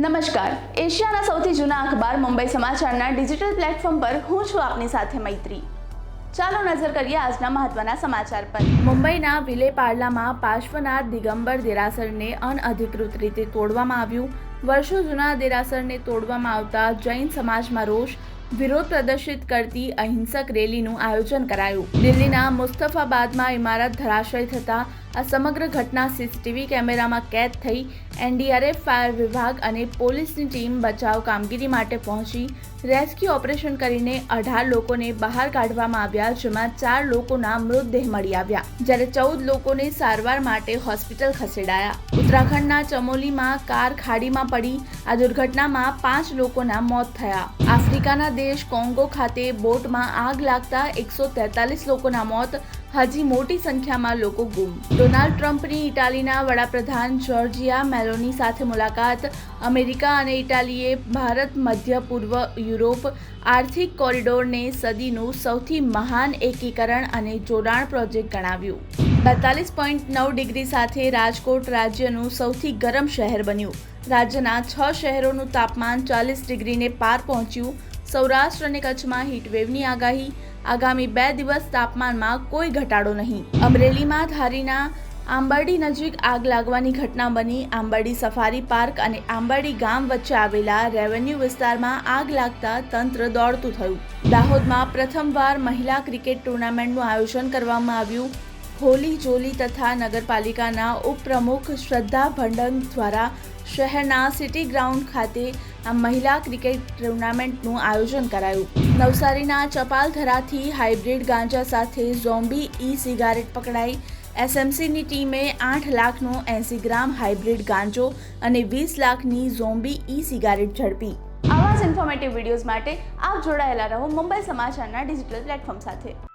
નમસ્કાર. એશિયાના સૌથી જૂના અખબાર મુંબઈ સમાચારના ડિજિટલ પ્લેટફોર્મ પર હું છું આપની સાથે મૈત્રી. ચાલો નજર કરીએ આજના મહત્વના સમાચાર પર. મુંબઈના વિલેપાર્લામાં પાર્શ્વનાથ દિગંબર દેરાસરને અનઅધિકૃત રીતે તોડવામાં આવ્યું. વર્ષો જૂના દેરાસરને તોડવામાં આવતા જૈન સમાજમાં રોષ, વિરોધ પ્રદર્શિત કરતી અહિંસક રેલીનું આયોજન કરાયું. દિલ્હીના મુસ્તફાબાદમાં ઇમારત ધરાશય થતા આ સમગ્ર ઘટના સીસીટીવી કેમેરામાં કેદ થઈ એનડીઆરએફ, ફાયર વિભાગ અને પોલીસની ટીમ બચાવ કામગીરી માટે પહોંચી. રેસ્ક્યુ ઓપરેશન કરીને અઢાર લોકોને બહાર કાઢવામાં આવ્યા, જેમાં ચાર લોકોના મૃતદેહ મળી આવ્યા. જ્યારે ચૌદ લોકોને સારવાર માટે હોસ્પિટલ ખસેડાયા. ઉત્તરાખંડના ચમોલીમાં કાર ખાડીમાં પડી. આ દુર્ઘટનામાં પાંચ લોકોના મોત થયા. આફ્રિકાના દેશ કોંગો ખાતે બોટમાં આગ લાગતા એકસો તેતાલીસ લોકોના મોત હજી મોટી સંખ્યામાં લોકો ગુમ. ડોનાલ્ડ ટ્રમ્પની ઇટાલીના વડાપ્રધાન જોર્જિયા મેલોની સાથે મુલાકાત. અમેરિકા અને ઇટાલીએ ભારત, મધ્ય, પૂર્વ યુરોપ આર્થિક કોરિડોરને સદીનું સૌથી મહાન એકીકરણ અને જોડાણ પ્રોજેક્ટ ગણાવ્યું. બેતાલીસ પોઈન્ટ નવ ડિગ્રી સાથે રાજકોટ રાજ્યનું સૌથી ગરમ શહેર બન્યું. રાજ્યના છ શહેરોનું તાપમાન ચાલીસ ડિગ્રીને પાર પહોંચ્યું. સૌરાષ્ટ્ર અને કચ્છમાં હીટવેવની આગાહી. આગામી બે દિવસ તાપમાનમાં કોઈ ઘટાડો નહીં. અમરેલીમાં ધારીના આંબાડી નજીક આગ લાગવાની ઘટના બની. આંબાડી સફારી પાર્ક અને આંબાડી ગામ વચ્ચે આવેલા રેવન્યુ વિસ્તારમાં આગ લાગતા તંત્ર દોડતું થયું. દાહોદમાં પ્રથમવાર મહિલા ક્રિકેટ ટુર્નામેન્ટનું આયોજન કરવામાં આવ્યું. હોલી જોલી તથા નગરપાલિકાના ઉપપ્રમુખ શ્રદ્ધા ભંડંગ દ્વારા શહેરના સિટી ગ્રાઉન્ડ ખાતે આ મહિલા ક્રિકેટ ટુર્નામેન્ટનું આયોજન કરાયું. નવસારીના ચપાલધરાથી હાઇબ્રિડ ગાંજા સાથે ઝોમ્બી ઈ સિગારેટ પકડાઈ. એસએમસીની ટીમે આઠ લાખનો એંસી ગ્રામ હાઇબ્રિડ ગાંજો અને વીસ લાખની ઝોમ્બી ઈ સિગારેટ ઝડપી. આવા જ ઇન્ફોર્મેટિવ વિડીયોઝ માટે આપ જોડાયેલા રહો મુંબઈ સમાચારના ડિજિટલ પ્લેટફોર્મ સાથે.